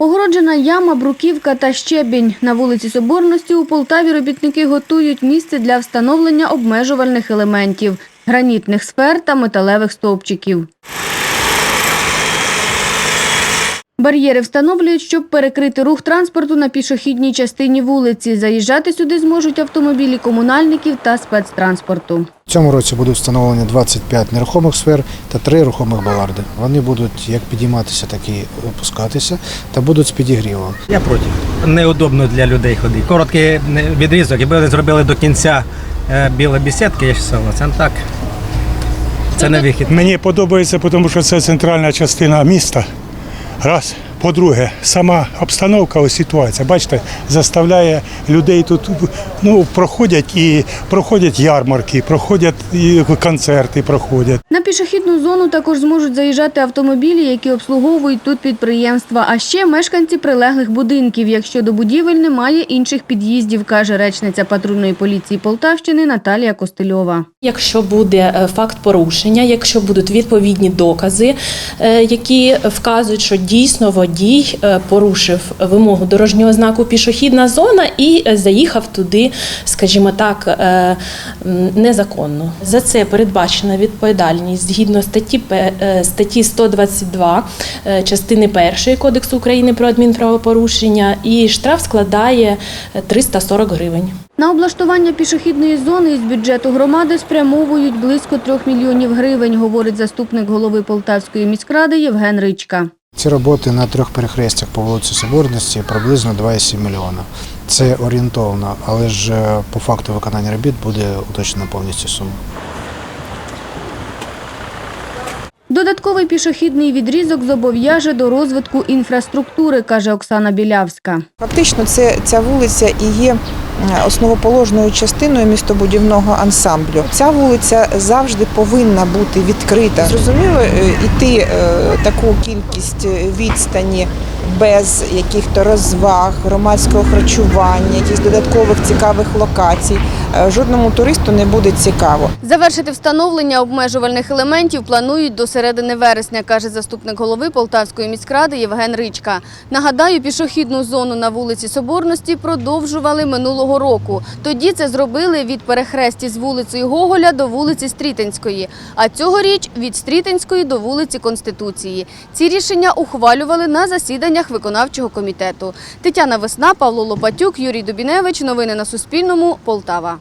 Огороджена яма, бруківка та щебінь. На вулиці Соборності у Полтаві робітники готують місце для встановлення обмежувальних елементів – гранітних сфер та металевих стовпчиків. Бар'єри встановлюють, щоб перекрити рух транспорту на пішохідній частині вулиці. Заїжджати сюди зможуть автомобілі комунальників та спецтранспорту. В цьому році будуть встановлені 25 нерухомих сфер та 3 рухомих баларди. Вони будуть як підійматися, так і опускатися та будуть з підігрівом. Я проти. Неудобно для людей ходити. Короткий відрізок, якби вони зробили до кінця е, білі бесідки, я вважаю, це так. Це не вихід. Мені подобається, тому що це центральна частина міста. Раз. По-друге, сама обстановка, ось ситуація, бачите, заставляє людей тут ну, проходять і проходять ярмарки, проходять і концерти проходять. На пішохідну зону також зможуть заїжджати автомобілі, які обслуговують тут підприємства, а ще мешканці прилеглих будинків, якщо до будівель немає інших під'їздів, каже речниця патрульної поліції Полтавщини Наталія Костельова. Якщо буде е, факт порушення, якщо будуть відповідні докази, е, які вказують, що дійсно водій е, порушив вимогу дорожнього знаку пішохідна зона і е, заїхав туди, скажімо так, е, незаконно. За це передбачена відповідальність згідно статті статті 122 е, частини 1 Кодексу України про адмінправопорушення, і штраф складає е, 340 гривень. На облаштування пішохідної зони із бюджету громади спрямовують близько трьох мільйонів гривень, говорить заступник голови Полтавської міськради Євген Ричка. Ці роботи на трьох перехрестях по вулиці Соборності приблизно 2,7 мільйона. Це орієнтовно, але ж е, по факту виконання робіт буде уточнена повністю сума. Додатковий пішохідний відрізок зобов'яже до розвитку інфраструктури, каже Оксана Білявська. Фактично, це ця вулиця і є е, основоположною частиною містобудівного ансамблю. Ця вулиця завжди повинна бути відкрита. Зрозуміло, е, іти е, таку кількість е, відстані без яких-то розваг, громадського харчування, якихось додаткових цікавих локацій. е, Жодному туристу не буде цікаво. Завершити встановлення обмежувальних елементів планують до середини вересня, каже заступник голови Полтавської міськради Євген Ричка. Нагадаю, пішохідну зону на вулиці Соборності продовжували минулого року. Тоді це зробили від перехресті з вулицею Гоголя до вулиці Стрітинської, а цьогоріч від Стрітинської до вулиці Конституції. Ці рішення ухвалювали на засіданнях виконавчого комітету. Тетяна Весна, Павло Лопатюк, Юрій Дубіневич. Новини на Суспільному. Полтава.